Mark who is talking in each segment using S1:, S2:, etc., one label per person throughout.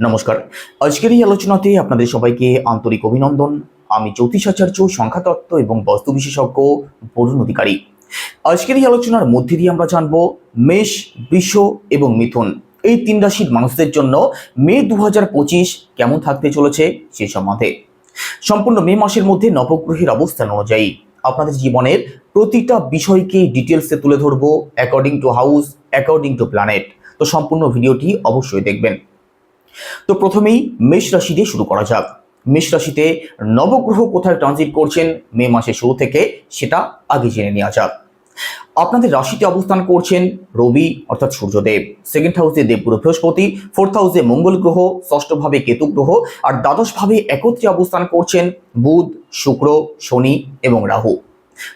S1: নমস্কার। আজকের এই আলোচনাতে আপনাদের সবাইকে আন্তরিক অভিনন্দন। আমি জ্যোতিষাচার্য সংখ্যাতত্ত্ব এবং বস্তু বিশেষজ্ঞ বরুণ অধিকারী। আজকের এই আলোচনার মধ্যে দিয়ে আমরা জানব মেষ, বৃষ এবং মিথুন। এই তিন রাশির মানুষদের জন্য মে দু কেমন থাকতে চলেছে সে সম্বন্ধে। সম্পূর্ণ মে মাসের মধ্যে নবগ্রহের অবস্থান অনুযায়ী আপনাদের জীবনের প্রতিটা বিষয়কে ডিটেলসে তুলে ধরবো according to house according to planet তো সম্পূর্ণ ভিডিওটি অবশ্যই দেখবেন। তো প্রথমেই মেষ রাশি দিয়ে শুরু করা যাক। মেষ রাশিতে নবগ্রহ কোথায় ট্রানজিট করছেন? মে মাসের শুরু থেকে সেটা আগে জেনে নেওয়া যাক। আপনাদের রাশিতে অবস্থান করছেন রবি, অর্থাৎ সূর্যদেব। সেকেন্ড হাউসে দেবগুরু বৃহস্পতি ফোর্থ হাউসে মঙ্গল গ্রহ, ষষ্ঠভাবে কেতু গ্রহ, আর দ্বাদশভাবে একত্রে অবস্থান করছেন বুধ, শুক্র, শনি এবং রাহু।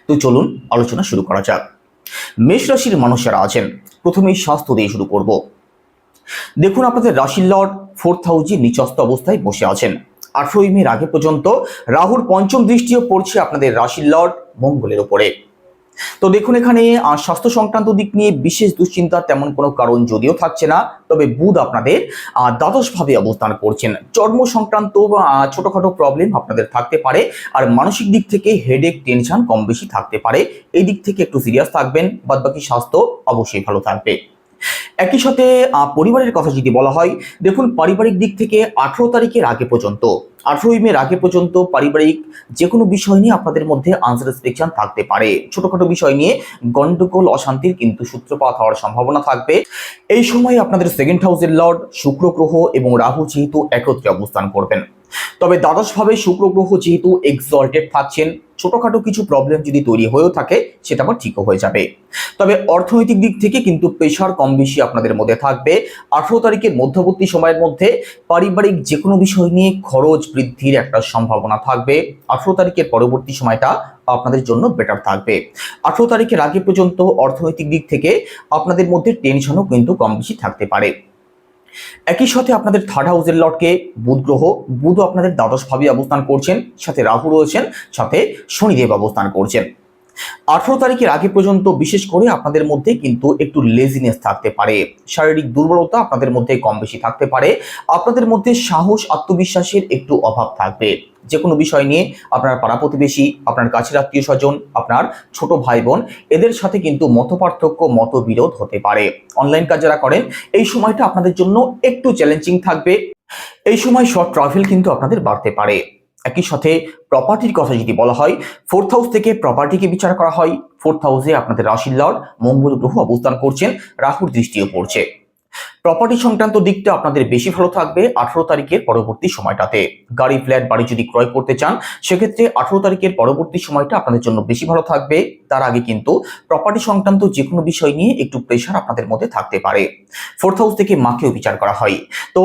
S1: তো চলুন আলোচনা শুরু করা যাক। মেষ রাশির মানুষেরা আছেন। প্রথমেই স্বাস্থ্য দিয়ে শুরু করব। দেখুন আপনাদের রাশির লর্ড ফোর্থ হাউসে নিচস্ত অবস্থায় বসে আছেন। আঠারোই মের আগে পর্যন্ত রাহুর পঞ্চম দৃষ্টিও পড়ছে আপনাদের রাশির লর্ড মঙ্গলের উপরে তো দেখুন এখানে স্বাস্থ্য সংক্রান্ত দিক নিয়ে বিশেষ দুশ্চিন্তার তেমন কোনো কারণ যদিও থাকছে না, তবে বুধ আপনাদের দ্বাদশভাবে অবস্থান করছেন। চর্ম সংক্রান্ত বা ছোটখাটো প্রবলেম আপনাদের থাকতে পারে, আর মানসিক দিক থেকে হেডেক টেনশন কম বেশি থাকতে পারে। এই দিক থেকে একটু সিরিয়াস থাকবেন বাদ বাকি স্বাস্থ্য অবশ্যই ভালো থাকবে। একই সাথে পরিবারের কথা যদি বলা হয়, দেখুন পারিবারিক দিক থেকে আঠেরো তারিখের আগে পর্যন্ত, আঠেরোই মের আগে পর্যন্ত পারিবারিক যে কোনো বিষয় নিয়ে আপনাদের মধ্যে আনসারেসপেকশন থাকতে পারে। ছোটখাটো বিষয় নিয়ে গন্ডগোল, অশান্তির কিন্তু সূত্রপাত হওয়ার সম্ভাবনা থাকবে। এই সময় আপনাদের সেকেন্ড হাউসের লর্ড শুক্র গ্রহ এবং রাহু যেহেতু একত্রে অবস্থান করবেন। তবে দ্বাদশভাবে শুক্র গ্রহ যেহেতু এক্সল্টেড থাকছেন, ছোটখাটো কিছু প্রবলেম যদি তৈরি হয়েও থাকে, সেটা আবার ঠিকও হয়ে যাবে। তবে অর্থনৈতিক দিক থেকে কিন্তু প্রেশার কম বেশি আপনাদের মধ্যে থাকবে। আঠেরো তারিখের মধ্যবর্তী সময়ের মধ্যে পারিবারিক যে কোনো বিষয় নিয়ে খরচ বৃদ্ধির একটা সম্ভাবনা থাকবে। আঠেরো তারিখের পরবর্তী সময়টা আপনাদের জন্য বেটার থাকবে। আঠেরো তারিখের আগে পর্যন্ত অর্থনৈতিক দিক থেকে আপনাদের মধ্যে টেনশনও কিন্তু কম বেশি থাকতে পারে। একই সাথে আপনাদের থার্ড হাউসের লটকে বুধ গ্রহ, বুধও আপনাদের দ্বাদশভাবে অবস্থান করছেন, সাথে রাহু রয়েছেন, সাথে শনিদেব অবস্থান করছেন। আঠেরো তারিখের আগে পর্যন্ত বিশেষ করে আপনাদের মধ্যে কিন্তু একটু লেজিনেস থাকতে পারে। শারীরিক দুর্বলতা আপনাদের মধ্যে কম বেশি থাকতে পারে। আপনাদের মধ্যে সাহস, আত্মবিশ্বাসের একটু অভাব থাকবে। যে কোনো বিষয় নিয়ে আপনার পাড়া প্রতিবেশী, আপনার কাছের আত্মীয় স্বজন, আপনার ছোট ভাই বোন এদের সাথে কিন্তু মতপার্থক্য, মতবিরোধ হতে পারে। অনলাইন কাজ যারা করেন, এই সময়টা আপনাদের জন্য একটু চ্যালেঞ্জিং থাকবে। এই সময় শর্ট ট্রাভেল কিন্তু আপনাদের বাড়তে পারে। একই সাথে প্রপার্টির কথা যদি বলা হয় ফোর্থ হাউস থেকে প্রপার্টিকে বিচার করা হয়। ফোর্থ হাউসে আপনাদের রাশির লর্ড মঙ্গল গ্রহ অবস্থান করছেন, রাহুর দৃষ্টিও পড়ছে। প্রপার্টি সংক্রান্ত দিকটা আপনাদের বেশি ভালো থাকবে আঠারো তারিখের পরবর্তী সময়টাতে। গাড়ি ফ্ল্যাট বাড়ি যদি ক্রয় করতে চান, সেক্ষেত্রে আঠারো তারিখের পরবর্তী সময়টা আপনাদের জন্য বেশি ভালো থাকবে। তার আগে কিন্তু প্রপার্টি সংক্রান্ত যে কোনো বিষয় নিয়ে একটু প্রেশার আপনাদের মধ্যে থাকতে পারে। ফোর্থ হাউস থেকে মাকেও বিচার করা হয়। তো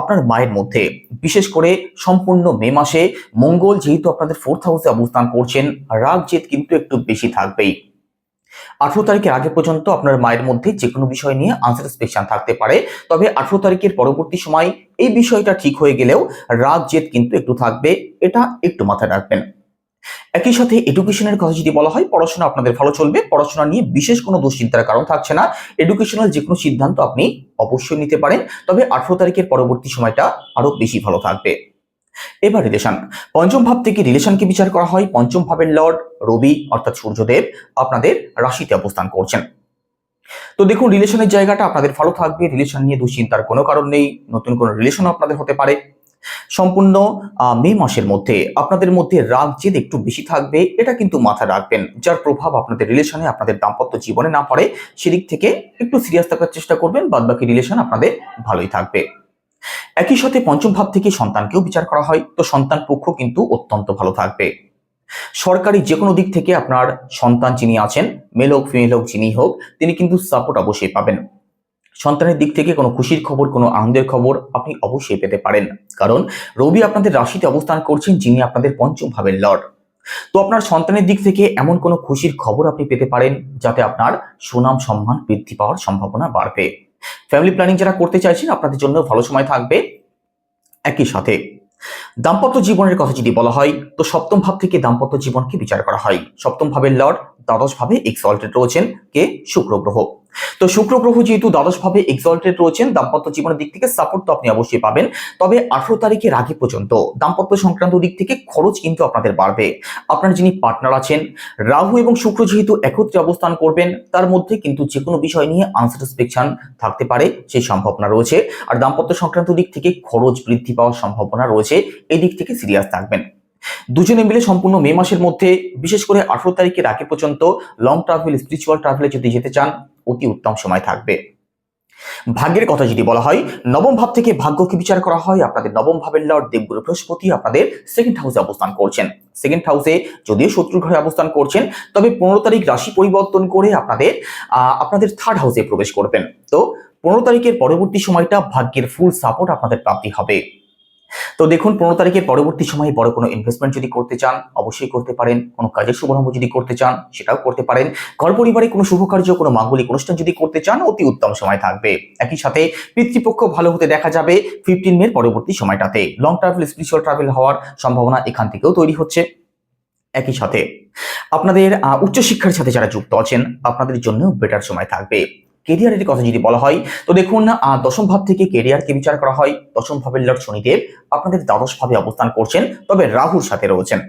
S1: আপনার মায়ের মধ্যে, বিশেষ করে সম্পূর্ণ মে মাসে মঙ্গল যেহেতু আপনাদের ফোর্থ হাউসে অবস্থান করছেন রাগ জেদ কিন্তু একটু বেশি থাকবেই। আঠেরো তারিখের আগে পর্যন্ত আপনার মায়ের মধ্যে যে কোনো বিষয় নিয়ে আনসারেসপেকশন থাকতে পারে। তবে আঠেরো তারিখের পরবর্তী সময় এই বিষয়টা ঠিক হয়ে গেলেও রাগ, জেদ কিন্তু একটু থাকবে, এটা একটু মাথায় রাখবেন। একই সাথে এডুকেশনের কথা যদি বলা হয়, পড়াশোনা আপনাদের ভালো চলবে। পড়াশোনা নিয়ে বিশেষ কোনো দুশ্চিন্তার কারণ থাকছে না। এডুকেশনাল যে কোনো সিদ্ধান্ত আপনি অবশ্যই নিতে পারেন। তবে আঠেরো তারিখের পরবর্তী সময়টা আরও বেশি ভালো থাকবে। এবার রিলেশন পঞ্চম ভাব থেকে রিলেশনকে বিচার করা হয়? পঞ্চম ভাবের লর্ড রবি, অর্থাৎ সূর্যদেব, আপনাদের রাশিতে অবস্থান করছেন। তো দেখুন রিলেশনের জায়গাটা আপনাদের ভালো থাকবে। রিলেশন নিয়ে দুশ্চিন্তার কোনো কারণ নেই। নতুন কোনো রিলেশন আপনাদের হতে পারে। সম্পূর্ণ মে মাসের মধ্যে আপনাদের মধ্যে রাগ জেদ একটু বেশি থাকবে। এটা কিন্তু মাথায় রাখবেন। যার প্রভাব আপনাদের রিলেশনে আপনাদের দাম্পত্য জীবনে না পড়ে, সেদিক থেকে একটু সিরিয়াস থাকার চেষ্টা করবেন। বাদ বাকি রিলেশন আপনাদের ভালোই থাকবে। একই সাথে পঞ্চম ভাব থেকে সন্তানকেও বিচার করা হয়। তো সন্তান পক্ষ কিন্তু অত্যন্ত ভালো থাকবে। সরকারি যে কোনো দিক থেকে আপনার সন্তান যিনি আছেন মেল হোক ফিমেল হোক, যিনি হোক, তিনি কিন্তু সাপোর্ট অবশ্যই পাবেন। সন্তানের দিক থেকে কোনো খুশির খবর, কোনো আনন্দের খবর আপনি অবশ্যই পেতে পারেন। কারণ রবি আপনাদের রাশিতে অবস্থান করছেন, যিনি আপনাদের পঞ্চম ভাবের লর্ড তো আপনার সন্তানের দিক থেকে এমন কোনো খুশির খবর আপনি পেতে পারেন, যাতে আপনার সুনাম সম্মান বৃদ্ধি পাওয়ার সম্ভাবনা বাড়বে। ফ্যামিলি প্ল্যানিং যারা করতে চাইছেন, আপনাদের জন্য ভালো সময় থাকবে। একই সাথে, দাম্পত্য জীবনের কথা যদি বলা হয়, তো সপ্তম ভাব থেকে দাম্পত্য জীবনকে বিচার করা হয়। সপ্তম ভাবের লর্ড দ্বাদশভাবে এক্সল্টেড রয়েছেন কে? শুক্র গ্রহ তো শুক্র গ্রহ যেহেতু দ্বাদশভাবে এক্সল্টেড রয়েছেন, দাম্পত্য জীবনের দিক থেকে সাপোর্ট তো আপনি অবশ্যই পাবেন। তবে আঠারো তারিখের আগে পর্যন্ত দাম্পত্য সংক্রান্ত দিক থেকে খরচ কিন্তু আপনাদের বাড়বে। আপনার যিনি পার্টনার আছেন, রাহু এবং শুক্র যেহেতু একত্রে অবস্থান করবেন, তার মধ্যে কিন্তু যে কোনো বিষয় নিয়ে আনস্যাটিসফ্যাকশন থাকতে পারে সেই সম্ভাবনা রয়েছে। আর দাম্পত্য সংক্রান্ত দিক থেকে খরচ বৃদ্ধি পাওয়ার সম্ভাবনা রয়েছে এই দিক থেকে সিরিয়াস থাকবেন। দুজনে মিলে সম্পূর্ণ মে মাসের মধ্যে, বিশেষ করে আঠারো তারিখের আগে পর্যন্ত লং ট্রাভেল স্পিরিচুয়াল ট্রাভেলে যদি যেতে চান, অতি উত্তম সময় থাকবে। ভাগ্যের কথা যদি বলা হয়, নবম ভাব থেকে ভাগ্যকে বিচার করা হয়। আপনাদের নবম ভাবের লর্ড দেবগুরু বৃহস্পতি আপনাদের সেকেন্ড হাউসে অবস্থান করছেন। সেকেন্ড হাউসে যদিও শত্রুর ঘরে অবস্থান করছেন, তবে পনেরো তারিখ রাশি পরিবর্তন করে আপনাদের আপনাদের থার্ড হাউসে প্রবেশ করবেন। তো পনেরো তারিখের পরবর্তী সময়টা ভাগ্যের ফুল সাপোর্ট আপনাদের প্রাপ্তি হবে। তো দেখুন, পনেরো তারিখের পরবর্তী সময়ে বড় কোনো ইনভেস্টমেন্ট যদি করতে চান, অবশ্যই করতে পারেন। কোনো কাজের শুভারম্ভ যদি করতে চান, সেটাও করতে পারেন। ঘর পরিবারে কোনো শুভ কার্য কোনো মাঙ্গলিক অনুষ্ঠান যদি করতে চান, অতি উত্তম সময় থাকবে। একই সাথে পিতৃপক্ষ ভালো হতে দেখা যাবে ফিফটিন মের পরবর্তী সময়টাতে। লং ট্রাভেল স্পিরিচুয়াল ট্রাভেল হওয়ার সম্ভাবনা এখান থেকেও তৈরি হচ্ছে। একই সাথে আপনাদের উচ্চশিক্ষার সাথে যারা যুক্ত আছেন, আপনাদের জন্য বেটার সময় থাকবে। কেরিয়ারের কথা যদি বলা হয়, তো দেখুন দশম ভাব থেকে কেরিয়ারকে বিচার করা হয়। দশম ভাবের লর্ড শনিদেব আপনাদের দ্বাদশ ভাবে অবস্থান করছেন, তবে রাহুর সাথে রয়েছেন।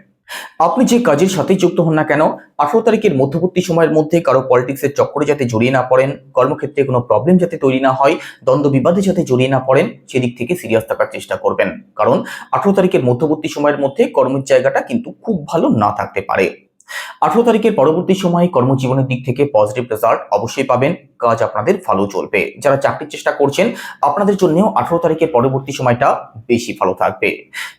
S1: আপনি যে কাজের সাথে যুক্ত হন না কেন, আঠারো তারিখের মধ্যবর্তী সময়ের মধ্যে কারও পলিটিক্সের চক্করে যাতে জড়িয়ে না পড়েন, কর্মক্ষেত্রে কোনো প্রবলেম যাতে তৈরি না হয়, দ্বন্দ্ব বিবাদে যাতে জড়িয়ে না পড়েন, সেদিক থেকে সিরিয়াস থাকার চেষ্টা করবেন। কারণ, আঠারো তারিখের মধ্যবর্তী সময়ের মধ্যে কর্মের জায়গাটা কিন্তু খুব ভালো না থাকতে পারে। আঠারো তারিখের পরবর্তী সময়ে কর্মজীবনের দিক থেকে পজিটিভ রেজাল্ট অবশ্যই পাবেন। কাজ আপনাদের ভালো চলবে। যারা চাকরির চেষ্টা করছেন, আপনাদের জন্যও আঠারো তারিখের পরবর্তী সময়টা বেশি ভালো থাকবে।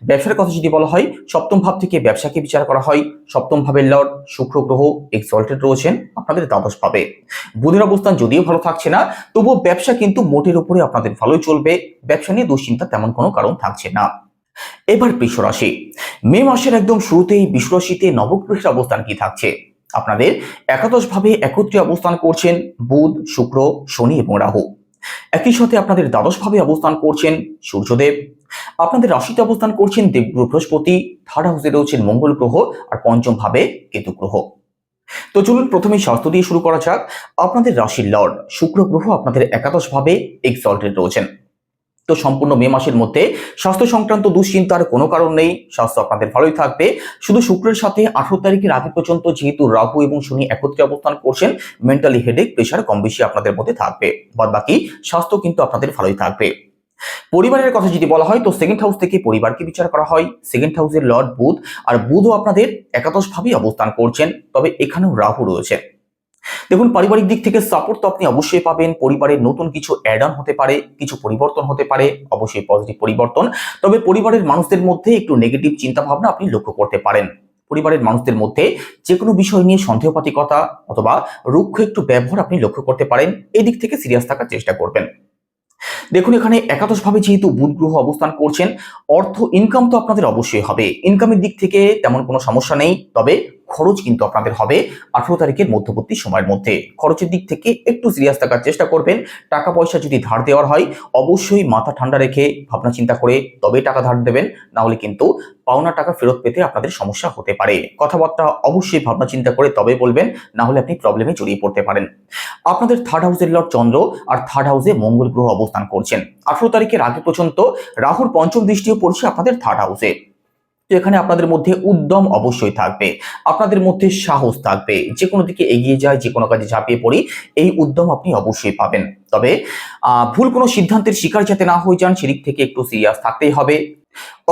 S1: ব্যবসার কথা যদি বলা হয়, সপ্তম ভাব থেকে ব্যবসাকে বিচার করা হয়। সপ্তম ভাবের লর্ড শুক্র গ্রহ এক্সল্টেড রয়েছেন, আপনাদের দ্বাদশ ভাবে। বুধের অবস্থান যদিও ভালো থাকছে না, তবুও ব্যবসা কিন্তু মোটের উপরে আপনাদের ভালোই চলবে। ব্যবসা নিয়ে দুশ্চিন্তা তেমন কোনো কারণ থাকছে না। এবার বৃষ রাশি মে মাসের একদম শুরুতেই বৃষ রাশিতে নবগ্রহের অবস্থান কি থাকছে? আপনাদের একাদশ ভাবে একত্রে অবস্থান করছেন বুধ, শুক্র, শনি এবং রাহু। একই সাথে আপনাদের দ্বাদশ ভাবে অবস্থান করছেন সূর্যদেব। আপনাদের রাশিতে অবস্থান করছেন দেবগ্রহ বৃহস্পতি থার্ড হাউসে রয়েছেন মঙ্গল গ্রহ আর পঞ্চম ভাবে কেতু গ্রহ। তো চলুন প্রথমে স্বাস্থ্য দিয়ে শুরু করা যাক। আপনাদের রাশির লর্ড, শুক্র গ্রহ আপনাদের একাদশ ভাবে এক্সল্টেড রয়েছেন। তো সম্পূর্ণ মে মাসের মধ্যে। স্বাস্থ্য সংক্রান্ত দুশ্চিন্তার কোনো কারণ নেই। স্বাস্থ্য আপনাদের ভালোই থাকবে। শুধু শুক্রের সাথে আঠারো তারিখের আগে পর্যন্ত যেহেতু রাহু এবং শনি একত্রে অবস্থান করছেন মেন্টালি হেডেক প্রেশার কম বেশি আপনাদের মধ্যে থাকবে। বাদ বাকি স্বাস্থ্য কিন্তু আপনাদের ভালোই থাকবে। পরিবারের কথা যদি বলা হয়, তো সেকেন্ড হাউস থেকে পরিবারকে বিচার করা হয়। সেকেন্ড হাউসের লর্ড বুধ, আর বুধও আপনাদের একাদশ ভাবেই অবস্থান করছেন। তবে এখানেও রাহু রয়েছে। দেখুন, পারিবারিক দিক থেকে সাপোর্ট তো আপনি অবশ্যই পাবেন। পরিবারের নতুন কিছু অ্যাড অন হতে পারে, কিছু পরিবর্তন হতে পারে, অবশ্যই পজিটিভ পরিবর্তন। তবে পরিবারের মানুষদের মধ্যে একটু নেগেটিভ চিন্তা ভাবনা আপনি লক্ষ্য করতে পারেন। পরিবারের মানুষদের মধ্যে যে কোনো বিষয় নিয়ে সন্দেহপাতিকতা অথবা রুক্ষ একটু ব্যবহার আপনি লক্ষ্য করতে পারেন। এই দিক থেকে সিরিয়াস থাকার চেষ্টা করবেন। দেখুন, এখানে একাদশভাবে যেহেতু বুধ গ্রহ অবস্থান করছেন, অর্থ ইনকাম তো আপনাদের অবশ্যই হবে। ইনকামের দিক থেকে তেমন কোনো সমস্যা নেই। তবে খরচ কিন্তু আপনাদের হবে আঠারো তারিখের মধ্যবর্তী সময়ের মধ্যে। খরচের দিক থেকে একটু সিরিয়াস থাকার চেষ্টা করবেন। টাকা পয়সা যদি ধার দেওয়ার হয়, অবশ্যই মাথা ঠান্ডা রেখে ভাবনা চিন্তা করে তবে টাকা ধার দেবেন না হলে কিন্তু পাওনা টাকা ফেরত পেতে আপনাদের সমস্যা হতে পারে। কথাবার্তা অবশ্যই ভাবনা চিন্তা করে তবে বলবেন না হলে আপনি প্রবলেমে জড়িয়ে পড়তে পারেন। আপনাদের থার্ড হাউসের লর্ড চন্দ্র আর থার্ড হাউসে মঙ্গল গ্রহ অবস্থান করছেন। আঠারো তারিখের আগে পর্যন্ত রাহুর পঞ্চম দৃষ্টিও পড়ছে আপনাদের থার্ড হাউসে এখানে আপনাদের মধ্যে উদ্যম অবশ্যই থাকবে। আপনাদের মধ্যে সাহস থাকবে। যে কোনো দিকে এগিয়ে যায় যে কোনো কাজে ঝাঁপিয়ে পড়ি, এই উদ্যম আপনি অবশ্যই পাবেন। তবে ভুল কোনো সিদ্ধান্তের শিকার যাতে না হয়ে যান, সেদিক থেকে একটু সিরিয়াস থাকতেই হবে।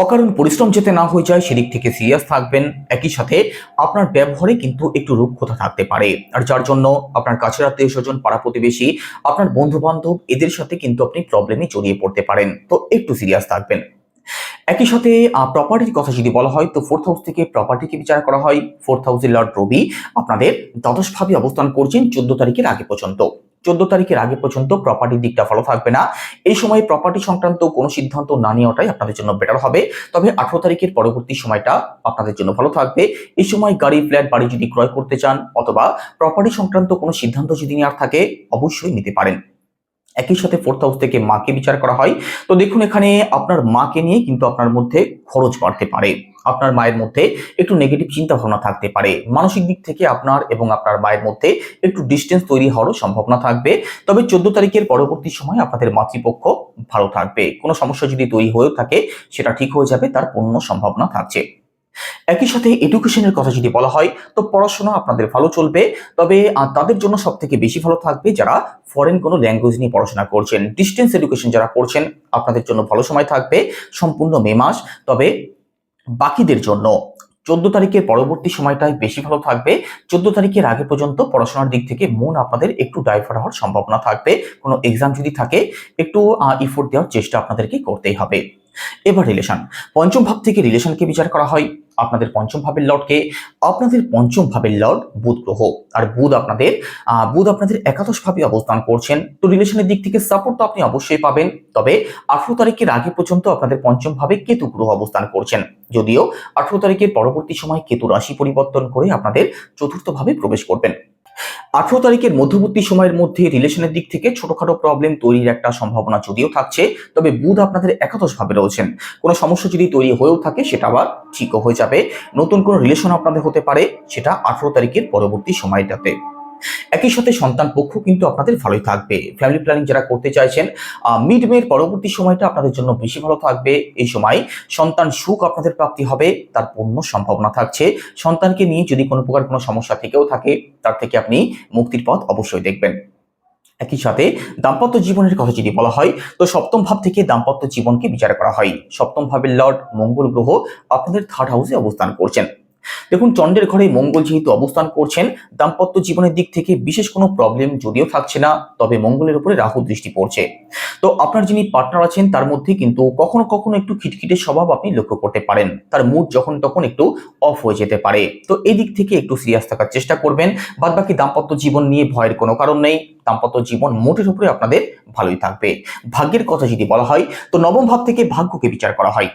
S1: অকারণ পরিশ্রম যাতে না হয়ে যায়, সেদিক থেকে সিরিয়াস থাকবেন। একই সাথে, আপনার ব্যবহারে কিন্তু একটু রূপকথা থাকতে পারে। আর যার জন্য আপনার কাছের আত্মীয় স্বজন পাড়া প্রতিবেশী, আপনার বন্ধু বান্ধব এদের সাথে কিন্তু আপনি প্রবলেমে জড়িয়ে পড়তে পারেন। তো একটু সিরিয়াস থাকবেন। একই সাথে প্রপার্টির কথা যদি বলা হয়, তো ফোর্থ হাউস থেকে প্রপার্টিকে বিচার করা হয়। ফোর্থ হাউসের লর্ড রবি আপনাদের দ্বাদশভাবে অবস্থান করছেন চোদ্দ তারিখের আগে পর্যন্ত। চোদ্দ তারিখের আগে পর্যন্ত প্রপার্টির দিকটা ভালো থাকবে না। এই সময় প্রপার্টি সংক্রান্ত কোনো সিদ্ধান্ত না নেওয়াটাই আপনাদের জন্য বেটার হবে। তবে আঠারো তারিখের পরবর্তী সময়টা আপনাদের জন্য ভালো থাকবে। এই সময় গাড়ি ফ্ল্যাট বাড়ি যদি ক্রয় করতে চান, অথবা প্রপার্টি সংক্রান্ত কোনো সিদ্ধান্ত যদি নেওয়ার থাকে, অবশ্যই নিতে পারেন। একই সাথে ফোর্থ হাউস থেকে মাকে বিচার করা হয়। তো দেখুন এখানে আপনার মাকে নিয়ে কিন্তু আপনার মধ্যে খরচ বাড়তে পারে। আপনার মায়ের মধ্যে একটু নেগেটিভ চিন্তা ভাবনা থাকতে পারে। মানসিক দিক থেকে আপনার এবং আপনার মায়ের মধ্যে একটু ডিস্টেন্স তৈরি হওয়ারও সম্ভাবনা থাকবে। তবে চোদ্দ তারিখের পরবর্তী সময় আপনাদের মাতৃপক্ষ ভালো থাকবে। কোনো সমস্যা যদি তৈরি হয়েও থাকে, সেটা ঠিক হয়ে যাবে, তার পূর্ণ সম্ভাবনা থাকছে। একই সাথে এডুকেশনের কথা যদি বলা হয়, তো পড়াশোনা আপনাদের ভালো চলবে। তবে তাদের জন্য সব থেকে বেশি ভালো থাকবে যারা ফরেন কোনো ল্যাঙ্গুয়েজ নিয়ে পড়াশোনা করছেন। ডিস্টেন্স এডুকেশন যারা করছেন, আপনাদের জন্য ভালো সময় থাকবে। সম্পূর্ণ মে মাস। তবে, বাকিদের জন্য চোদ্দ তারিখের পরবর্তী সময়টাই বেশি ভালো থাকবে। চোদ্দ তারিখের আগে পর্যন্ত পড়াশোনার দিক থেকে মন আপনাদের একটু ডাইভার হওয়ার সম্ভাবনা থাকবে। কোনো এক্সাম যদি থাকে, একটু ইফোর্ট দেওয়ার চেষ্টা আপনাদেরকে করতেই হবে। এবার রিলেশন পঞ্চম ভাব থেকে রিলেশনকে বিচার করা হয়। আপনাদের পঞ্চম ভাবের লর্ডকে, আপনাদের পঞ্চম ভাবের লর্ড বুধ গ্রহ। আর বুধ আপনাদের বুধ আপনাদের একাদশ ভাবে অবস্থান করছেন। তো রিলেশনের দিক থেকে সাপোর্ট তো আপনি অবশ্যই পাবেন। তবে আঠেরো তারিখের আগে পর্যন্ত আপনাদের পঞ্চম ভাবে কেতু গ্রহ অবস্থান করছেন। যদিও আঠেরো তারিখের পরবর্তী সময় কেতু রাশি পরিবর্তন করে আপনাদের চতুর্থভাবে প্রবেশ করবেন। আঠারো তারিখের মধ্যবর্তী সময়ের মধ্যে রিলেশনের দিক থেকে ছোটখাটো প্রবলেম তৈরির একটা সম্ভাবনা যদিও থাকছে, তবে বুধ আপনাদের একাদশ ভাবে রয়েছেন। কোনো সমস্যা যদি তৈরি হয়েও থাকে, সেটা আবার ঠিকও হয়ে যাবে। নতুন কোনো রিলেশন আপনাদের হতে পারে, সেটা আঠারো তারিখের পরবর্তী সময়টাতে। একই সাথে সন্তান পক্ষ কিন্তু আপনাদের ভালোই থাকবে। ফ্যামিলি প্ল্যানিং যারা করতে চাইছেন মিড মের পরবর্তী সময়টা আপনাদের জন্য বেশি ভালো থাকবে। এই সময় সন্তান সুখ আপনাদের প্রাপ্তি হবে, তার পূর্ণ সম্ভাবনা থাকছে। সন্তানকে নিয়ে যদি কোনো প্রকার কোনো সমস্যা থেকেও থাকে, তার থেকে আপনি মুক্তির পথ অবশ্যই দেখবেন। একই সাথে দাম্পত্য জীবনের কথা যদি বলা হয়, তো সপ্তম ভাব থেকে দাম্পত্য জীবনকে বিচার করা হয়। সপ্তম ভাবের লর্ড মঙ্গল গ্রহ আপনাদের থার্ড হাউসে অবস্থান করছেন। দেখুন, চন্দ্রের ঘরে মঙ্গল যেহেতু অবস্থান করছেন, দাম্পত্য জীবনের দিক থেকে বিশেষ কোনো প্রবলেম যদিও থাকছে না, তবে মঙ্গলের উপরে রাহু দৃষ্টি পড়ছে। তো আপনার যিনি পার্টনার আছেন, তার মধ্যে কিন্তু কখনো কখনো একটু খিটখিটে স্বভাব আপনি লক্ষ্য করতে পারেন। তার মুড যখন তখন একটু অফ হয়ে যেতে পারে। তো এই দিক থেকে একটু সিরিয়াস থাকার চেষ্টা করবেন। বাদ বাকি দাম্পত্য জীবন নিয়ে ভয়ের কোনো কারণ নেই। দাম্পত্য জীবন মোটের উপরে আপনাদের ভালোই থাকবে। ভাগ্যের কথা যদি বলা হয়, তো নবম ভাব থেকে ভাগ্যকে বিচার করা হয়।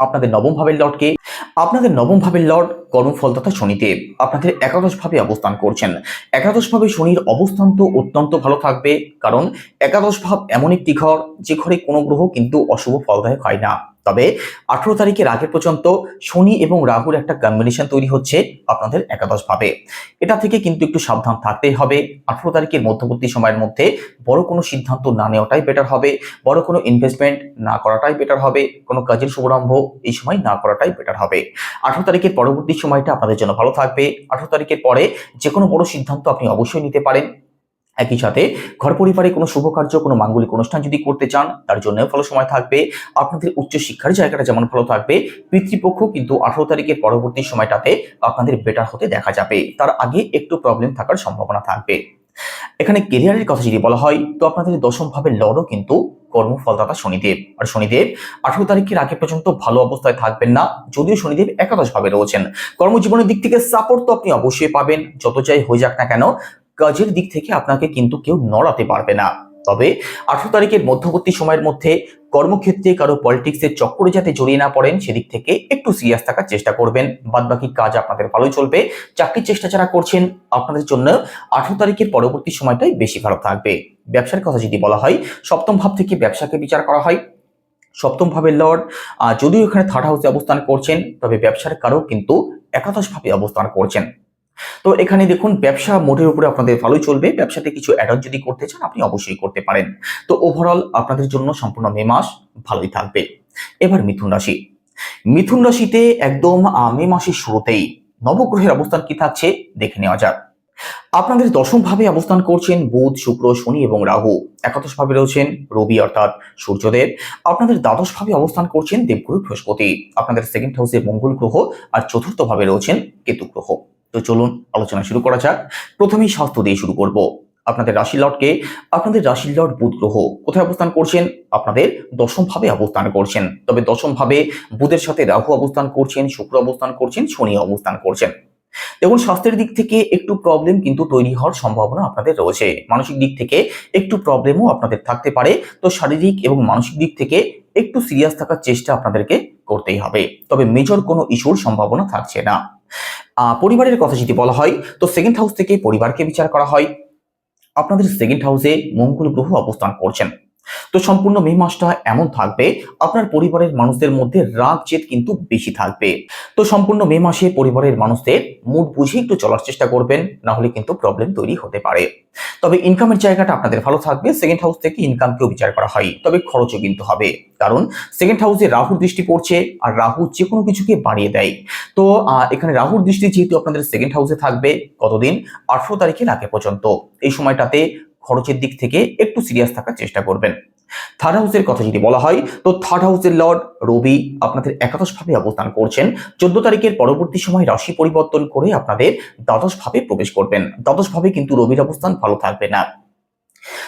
S1: আপনাদের নবম ভাবের লর্ডকে আপনাদের নবম ভাবের লর্ড কর্মফল তথা শনিতে আপনাদের একাদশ ভাবে অবস্থান করছেন। একাদশ ভাবে শনির অবস্থান তো অত্যন্ত ভালো থাকবে, কারণ একাদশ ভাব এমন একটি ঘর, যে ঘরে কোনো গ্রহ কিন্তু অশুভ ফলদায়ক হয় না। তবে আঠেরো তারিখের আগে পর্যন্ত শনি এবং রাহুর একটা কম্বিনেশন তৈরি হচ্ছে আপনাদের একাদশ ভাবে এটা থেকে কিন্তু একটু সাবধান থাকতেই হবে। আঠেরো তারিখের মধ্যবর্তী সময়ের মধ্যে বড় কোনো সিদ্ধান্ত না নেওয়াটাই বেটার হবে। বড় কোনো ইনভেস্টমেন্ট না করাটাই বেটার হবে। কোনো কাজের শুভারম্ভ এই সময় না করাটাই বেটার হবে। আঠারো তারিখের পরবর্তী সময়টা আপনাদের জন্য ভালো থাকবে। আঠারো তারিখের পরে যে কোনো বড় সিদ্ধান্ত আপনি অবশ্যই নিতে পারেন। একই সাথে ঘর পরিবারে কোনো শুভ কার্য, কোনো মাঙ্গলিক অনুষ্ঠান যদি করতে চান, তার জন্য ভালো সময় থাকবে। আপনাদের উচ্চ শিক্ষার জায়গাটা যেমন ভালো থাকবে, পিতৃপক্ষ কিন্তু আঠারো তারিখের পরবর্তী সময়টাতে আপনাদের বেটার হতে দেখা যাবে। তার আগে একটু প্রবলেম থাকার সম্ভাবনা থাকবে। এখানে কেরিয়ারের কথা যদি বলা হয়, তো আপনাদের দশম ভাবে লড়ও কিন্তু কর্মফলদাতা শনিদেব। আর শনিদেব আঠারো তারিখের আগে পর্যন্ত ভালো অবস্থায় থাকবেন না, যদিও শনিদেব একাদশ ভাবে রয়েছেন। কর্মজীবনের দিক থেকে সাপোর্ট তো আপনি অবশ্যই পাবেন, যত চাই হয়ে যাক না কেন। কাজের দিক থেকে আপনাকে কিন্তু কেউ নড়াতে পারবে না। তবে আঠারো তারিখের মধ্যবর্তী সময়ের মধ্যে কর্মক্ষেত্রে কারও পলিটিক্সের চক্করে যাতে জড়িয়ে না পড়েন, সেদিক থেকে একটু সিরিয়াস থাকার চেষ্টা করবেন। বাদ বাকি কাজ আপনাদের ভালোই চলবে। চাকরির চেষ্টা যারা করছেন, আপনাদের জন্য আঠারো তারিখের পরবর্তী সময়টাই বেশি ভালো থাকবে। ব্যবসার কথা যদি বলা হয়, সপ্তম ভাব থেকে ব্যবসাকে বিচার করা হয়। সপ্তম ভাবের লর্ড যদিও এখানে থার্ড হাউসে অবস্থান করছেন, তবে ব্যবসার কারও কিন্তু একাদশ ভাবে অবস্থান করছেন। তো এখানে দেখুন, ব্যবসা মোটের উপরে আপনাদের ভালোই চলবে। ব্যবসাতে কিছু অ্যাডার যদি করতে চান, আপনি অবশ্যই করতে পারেন। তো ওভারঅল আপনাদের জন্য সম্পূর্ণ মে মাস ভালোই থাকবে। এবার মিথুন রাশি। মিথুন রাশিতে একদম মে মাসের শুরুতেই নবগ্রহের অবস্থান কি থাকছে দেখে নেওয়া যাক। আপনাদের দশম ভাবে অবস্থান করছেন বুধ, শুক্র, শনি এবং রাহু। একাদশ ভাবে রয়েছেন রবি অর্থাৎ সূর্যদেব। আপনাদের দ্বাদশ ভাবে অবস্থান করছেন দেবগুরু বৃহস্পতি। আপনাদের সেকেন্ড হাউসে মঙ্গল গ্রহ আর চতুর্থ ভাবে রয়েছেন কেতু গ্রহ। তো চলুন আলোচনা শুরু করা যাক। প্রথমেই স্বাস্থ্য দিয়ে শুরু করব। আপনাদের রাশি লটকে আপনাদের রাশি লর্ড বুধ গ্রহ কোথায় অবস্থান করছেন? আপনাদের দশম ভাবে অবস্থান করছেন। তবে দশম ভাবে বুধের সাথে রাহু অবস্থান করছেন, শুক্র অবস্থান করছেন, শনি অবস্থান করছেন। দেখুন, স্বাস্থ্যের দিক থেকে একটু প্রবলেম কিন্তু তৈরি হওয়ার সম্ভাবনা আপনাদের রয়েছে। মানসিক দিক থেকে একটু প্রবলেমও আপনাদের থাকতে পারে। তো শারীরিক এবং মানসিক দিক থেকে একটু সিরিয়াস থাকার চেষ্টা আপনাদেরকে করতেই হবে। তবে মেজর কোনো ইস্যুর সম্ভাবনা থাকছে না। পরিবারের কথা যদি বলা হয়, তো সেকেন্ড হাউস থেকে পরিবারকে বিচার করা হয়। আপনাদের সেকেন্ড হাউসে মঙ্গল গ্রহ অবস্থান করছেন। তো সম্পূর্ণ মে মাসটা এমন থাকবে, আপনার পরিবারের মানুষদের মধ্যে রাগ জেদ কিন্তু বেশি থাকবে। তো সম্পূর্ণ মে মাসে পরিবারের মানুষদের মুড বুঝে একটু চলার চেষ্টা করবেন, না হলে কিন্তু প্রবলেম তৈরি হতে পারে। তবে ইনকামের জায়গাটা আপনাদের ভালো থাকবে সেকেন্ড হাউস থেকে ইনকামকেও বিচার করা হয়, তবে খরচও কিন্তু হবে। কারণ সেকেন্ড হাউসে রাহুর দৃষ্টি পড়ছে, আর রাহু যে কোনো কিছুকে বাড়িয়ে দেয়। তো এখানে রাহুর দৃষ্টি যেহেতু আপনাদের সেকেন্ড হাউসে থাকবে, কতদিন? আঠারো তারিখের আগে পর্যন্ত। এই সময়টাতে খরচের দিক থেকে একটু সিরিয়াস থাকার চেষ্টা করবেন। থার্ড হাউসের কথা যদি বলা হয়, তো থার্ড হাউসের লর্ড রবি আপনাদের একাদশভাবে অবস্থান করছেন। চোদ্দ তারিখের পরবর্তী সময় রাশি পরিবর্তন করে আপনাদের দ্বাদশভাবে প্রবেশ করবেন। দ্বাদশভাবে কিন্তু রবির অবস্থান ভালো থাকবে না।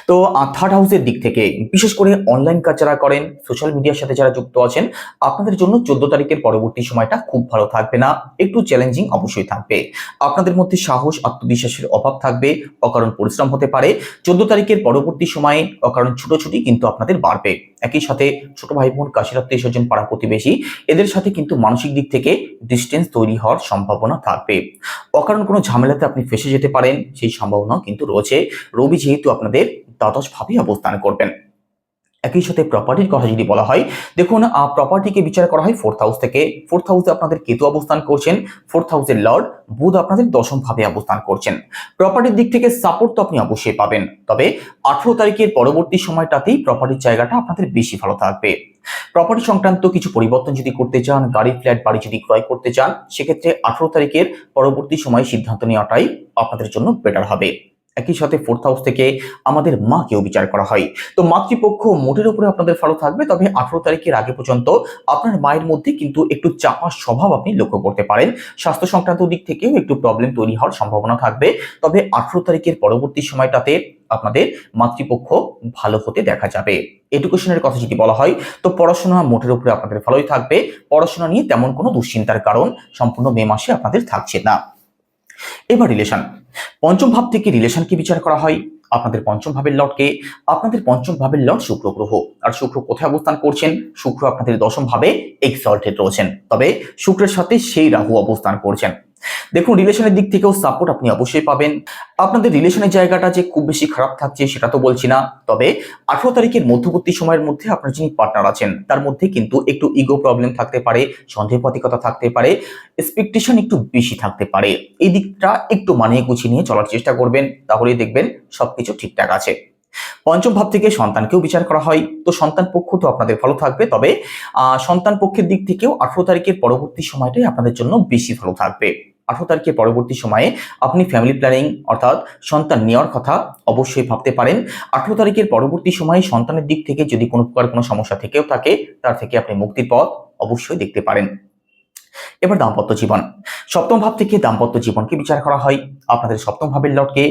S1: তো থার্ড হাউসের দিক থেকে বিশেষ করে অনলাইন কাজ যারা করেন সোশ্যাল মিডিয়ার সাথে যারা যুক্ত আছেন, আপনাদের জন্য চোদ্দ তারিখের পরবর্তী সময়টা খুব ভালো থাকবে না। একটু চ্যালেঞ্জিং অবশ্যই থাকবে। আপনাদের মধ্যে সাহস, আত্মবিশ্বাসের অভাব থাকবে, অকারণ পরিশ্রম হতে পারে। চোদ্দ তারিখের পরবর্তী সময়ে অকারণ ছুটোছুটি কিন্তু আপনাদের বাড়বে। একই সাথে ছোট ভাই বোন কাশির আত্মীয় স্বজন পাড়া প্রতিবেশী, এদের সাথে কিন্তু মানসিক দিক থেকে ডিস্টেন্স তৈরি হওয়ার সম্ভাবনা থাকবে। অকারণ কোনো ঝামেলাতে আপনি ফেসে যেতে পারেন, সেই সম্ভাবনাও কিন্তু রয়েছে। রবি যেহেতু আপনাদের দ্বাদশ ভাবে অবস্থান করবেন। একই সাথে প্রপার্টির কথা যদি বলা হয়, দেখুন প্রপার্টিকে বিচার করা হয় ফোর্থ হাউস থেকে। ফোর্থ হাউসে আপনাদের কেতু অবস্থান করছেন ফোর্থ হাউসের লর্ড বুধ আপনাদের দশম ভাবে অবস্থান করছেন। প্রপার্টির দিক থেকে সাপোর্ট তো আপনি অবশ্যই পাবেন, তবে আঠারো তারিখের পরবর্তী সময়টাতেই প্রপার্টির জায়গাটা আপনাদের বেশি ভালো থাকবে। প্রপার্টি সংক্রান্ত কিছু পরিবর্তন যদি করতে চান, গাড়ি ফ্ল্যাট বাড়ি যদি ক্রয় করতে চান, সেক্ষেত্রে আঠারো তারিখের পরবর্তী সময়ে সিদ্ধান্ত নেওয়াটাই আপনাদের জন্য বেটার হবে। একই সাথে ফোর্থ হাউস থেকে আমাদের মাকেও বিচার করা হয়। তো মাতৃপক্ষ মোটের উপরে আপনাদের ভালো থাকবে, তবে আঠারো তারিখের আগে পর্যন্ত আপনার মায়ের মধ্যে কিন্তু একটু চাপা স্বভাব আপনি লক্ষ্য করতে পারেন। স্বাস্থ্য সংক্রান্ত দিক থেকেও একটু প্রবলেম তৈরি হওয়ার সম্ভাবনা থাকবে। তবে আঠারো তারিখের পরবর্তী সময়টাতে আপনাদের মাতৃপক্ষ ভালো হতে দেখা যাবে। এডুকেশনের কথা যদি বলা হয়, তো পড়াশোনা মোটের উপরে আপনাদের ভালোই থাকবে। পড়াশোনা নিয়ে তেমন কোনো দুশ্চিন্তার কারণ সম্পূর্ণ মে মাসে আপনাদের থাকছে না। এবার রিলেশন পঞ্চম ভাব থেকে রিলেশনকে বিচার করা হয়? আপনাদের পঞ্চম ভাবের লটকে আপনাদের পঞ্চম ভাবের লট শুক্র গ্রহ। আর শুক্র কোথায় অবস্থান করছেন? শুক্র আপনাদের দশম ভাবে এক্সল্টেড রয়েছেন। তবে শুক্রের সাথে সেই রাহু অবস্থান করছেন। দেখুন, রিলেশনের দিক থেকেও সাপোর্ট আপনি অবশ্যই পাবেন। আপনাদের রিলেশনের জায়গাটা যে খুব বেশি খারাপ থাকছে সেটা তো বলছি না। তবে আঠারো তারিখের মধ্যবর্তী সময়ের মধ্যে আপনার যিনি পার্টনার আছেন, তার মধ্যে কিন্তু একটু ইগো প্রবলেম থাকতে পারে সন্দেহপাতিকতা থাকতে পারে এক্সপেকটেশন একটু বেশি থাকতে পারে। এই দিকটা একটু মানিয়ে গুছিয়ে নিয়ে চলার চেষ্টা করবেন। তাহলেই দেখবেন সবকিছু ঠিকঠাক আছে। পঞ্চম ভাব থেকে সন্তানকেও বিচার করা হয়। তো সন্তান পক্ষ তো আপনাদের ভালো থাকবে, তবে সন্তান পক্ষের দিক থেকেও আঠারো তারিখের পরবর্তী সময়টাই আপনাদের জন্য বেশি ভালো থাকবে। আঠারো তারিখের পরবর্তী সময়ে আপনি ফ্যামিলি প্ল্যানিং অর্থাৎ সন্তান নেওয়ার কথা অবশ্যই ভাবতে পারেন। আঠারো তারিখের পরবর্তী সময়ে সন্তানের দিক থেকে যদি কোনো প্রকার কোনো সমস্যা থেকেও থাকে, তার থেকে আপনি মুক্তির পথ অবশ্যই দেখতে পারেন। এবার দাম্পত্য জীবন। সপ্তম ভাব থেকে দাম্পত্য জীবনকে বিচার করা হয়। আপনাদের সপ্তম ভাবের লর্ডকে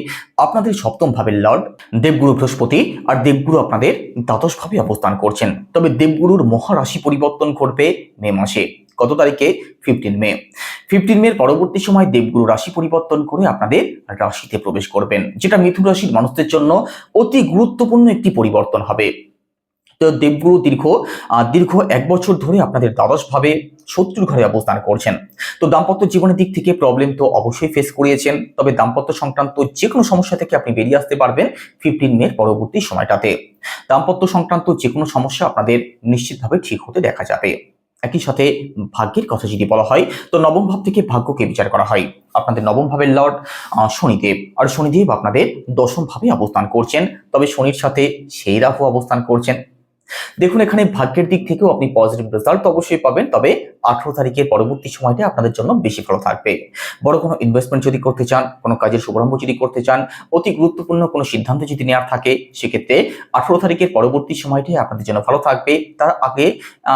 S1: আপনাদের সপ্তম ভাবের লর্ড দেবগুরু বৃহস্পতি আর দেবগুরু আপনাদের দ্বাদশ ভাবে অবস্থান করছেন। তবে দেবগুরুর মহারাশি পরিবর্তন ঘটবে মে মাসে। কত তারিখে? ফিফটিন মে। ফিফটিন মের পরবর্তী সময় দেবগুরু রাশি পরিবর্তন করে আপনাদের রাশিতে প্রবেশ করবেন, যেটা মিথুন রাশির মানুষদের জন্য অতি গুরুত্বপূর্ণ একটি পরিবর্তন হবে। তো দেবগুরু দীর্ঘ দীর্ঘ এক বছর ধরে আপনাদের দ্বাদশ ভাবে শত্রুর ঘরে অবস্থান করছেন। তো দাম্পত্য জীবনের দিক থেকে প্রবলেম তো অবশ্যই ফেস করিয়েছেন। তবে দাম্পত্য সংক্রান্ত যে কোনো সমস্যা থেকে আপনি বেরিয়ে আসতে পারবেন ফিফটিন মের পরবর্তী সময়টাতে। দাম্পত্য সংক্রান্ত যে কোনো সমস্যা আপনাদের নিশ্চিতভাবে ঠিক হতে দেখা যাবে। একই সাথে ভাগ্যের কথা যদি বলা হয়, তো নবম ভাব থেকে ভাগ্যকে বিচার করা হয়। আপনাদের নবম ভাবের লর্ড শনিদেব। আর শনিদেব আপনাদের দশম ভাবে অবস্থান করছেন। তবে শনির সাথে সেই রাহু অবস্থান করছেন। দেখুন, এখানে ভাগ্যের দিক থেকেও আপনি পজিটিভ রেজাল্ট অবশ্যই পাবেন, তবে আঠারো তারিখের পরবর্তী সময়টা আপনাদের জন্য বেশি ভালো থাকবে। বড় কোনো ইনভেস্টমেন্ট যদি করতে চান, কোনো কাজের শুভারম্ভ যদি করতে চান, অতি গুরুত্বপূর্ণ কোনো সিদ্ধান্ত যদি নেওয়ার থাকে, সেক্ষেত্রে আঠারো তারিখের পরবর্তী সময়টাই আপনাদের জন্য ভালো থাকবে। তার আগে,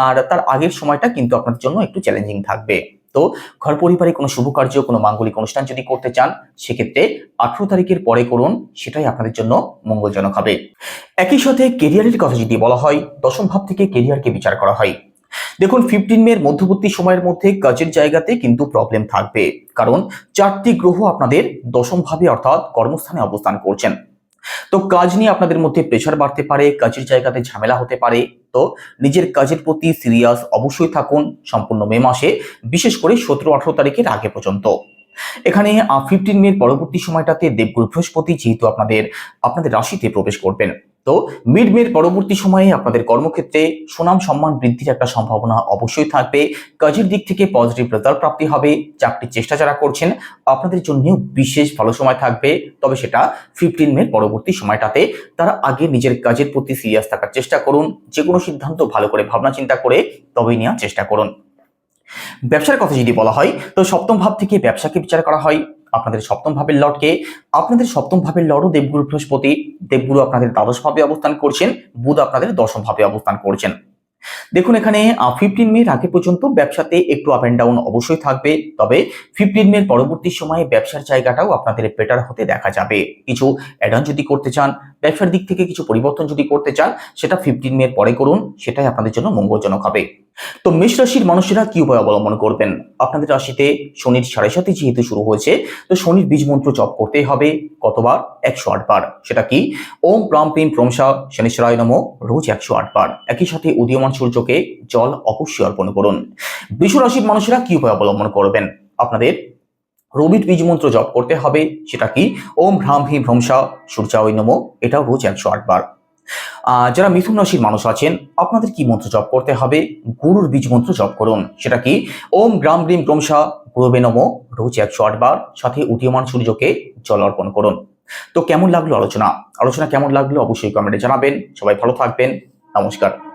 S1: আর তার আগের সময়টা কিন্তু আপনাদের জন্য একটু চ্যালেঞ্জিং থাকবে। তো ঘর পরিবারে কোনো শুভ কার্য, কোনো মাঙ্গলিক অনুষ্ঠান যদি করতে চান, সেক্ষেত্রে আঠারো তারিখের পরে করুন, সেটাই আপনাদের জন্য মঙ্গলজনক হবে। একই সাথে কেরিয়ারের কথা যদি বলা হয়, দশম ভাব থেকে কেরিয়ারকে বিচার করা হয়। দেখুন ফিফটিন মের মধ্যবর্তী সময়ের মধ্যে কাজের জায়গাতে কিন্তু প্রবলেম থাকবে। কারণ চারটি গ্রহ আপনাদের দশম ভাবে অর্থাৎ কর্মস্থানে অবস্থান করছেন। তো কাজ নিয়ে আপনাদের মধ্যে প্রেশার বাড়তে পারে, কাজের জায়গাতে ঝামেলা হতে পারে। তো নিজের কাজের প্রতি সিরিয়াস অবশ্যই থাকুন, সম্পূর্ণ মে মাসে, বিশেষ করে সতেরো, আঠেরো তারিখের আগে পর্যন্ত। এখানে ফিফটিন মে পরবর্তী সময়টাতে দেবগুরু বৃহস্পতি যেহেতু আপনাদের আপনাদের রাশিতে প্রবেশ করবেন। তো মিড মের পরবর্তী সময়ে আপনাদের কর্মক্ষেত্রে সুনাম সম্মান বৃদ্ধির একটা সম্ভাবনা অবশ্যই থাকবে। কাজের দিক থেকে পজিটিভ রেজাল্ট প্রাপ্তি হবে, চাকরির চেষ্টা যারা করছেন, আপনাদের জন্যও বিশেষ ভালো সময় থাকবে। তবে সেটা ফিফটিন মের পরবর্তী সময়টাতে তারা আগে নিজের কাজের প্রতি সিরিয়াস থাকার চেষ্টা করুন যে কোনো সিদ্ধান্ত ভালো করে ভাবনা চিন্তা করে তবেই নেওয়ার চেষ্টা করুন। ব্যবসার কথা যদি বলা হয়, তো সপ্তম ভাব থেকে ব্যবসাকে বিচার করা হয়। আপনাদের সপ্তম ভাবের লর্ডকে আপনাদের সপ্তম ভাবের লর্ডও দেবগুরু বৃহস্পতি, দেবগুরু আপনাদের দ্বাদশ ভাবে অবস্থান করছেন, বুধ আপনাদের দশম ভাবে অবস্থান করছেন। দেখুন এখানে ফিফটিন মের আগে পর্যন্ত ব্যবসাতে একটু আপ অ্যান্ড ডাউন অবশ্যই থাকবে, তবে ফিফটিন মের পরবর্তী সময়ে ব্যবসার জায়গাটাও আপনাদের বেটার হতে দেখা যাবে। কিছু অ্যাডান যদি করতে চান ব্যবসার দিক থেকে কিছু পরিবর্তন যদি করতে চান, সেটা ফিফটিন মের পরে করুন, সেটাই আপনাদের জন্য মঙ্গলজনক হবে। তো মেষ রাশির মানুষেরা কি উপায় অবলম্বন করবেন? আপনাদের রাশিতে শনির সাড়ে সাথে যেহেতু শুরু হয়েছে, তো শনির বীজ মন্ত্র জপ করতেই হবে, কতবার? একশো আট বার। সেটা কি? ওম প্রাম প্রিম প্রমসা শনিশ্বরায় নম, রোজ একশো আট বার। একই সাথে উদীয়মান সূর্যকে জল অবশ্যই অর্পণ করুন। বৃষ রাশির মানুষেরা কি উপায় অবলম্বন করবেন? আপনাদের রবির বীজ মন্ত্র জপ করতে হবে, সেটা কি? ওম ভ্রাম হি ভ্রংসা সূর্যায় নম, এটাও রোজ একশো আট বার। যারা মিথুন রাশির মানুষ আছেন, আপনাদের কি মন্ত্র জপ করতে হবে? গুরুর বীজ মন্ত্র জপ করুন, সেটা কি? ওম গ্রাম গ্রিম গ্রমসা গুরুবে নম, রোজ একশো আট বার, সাথে উদীয়মান সূর্যকে জল অর্পণ করুন। তো কেমন লাগল আলোচনা? আলোচনা কেমন লাগল? অবশ্যই কমেন্টে জানাবেন। সবাই ভালো থাকবেন। নমস্কার।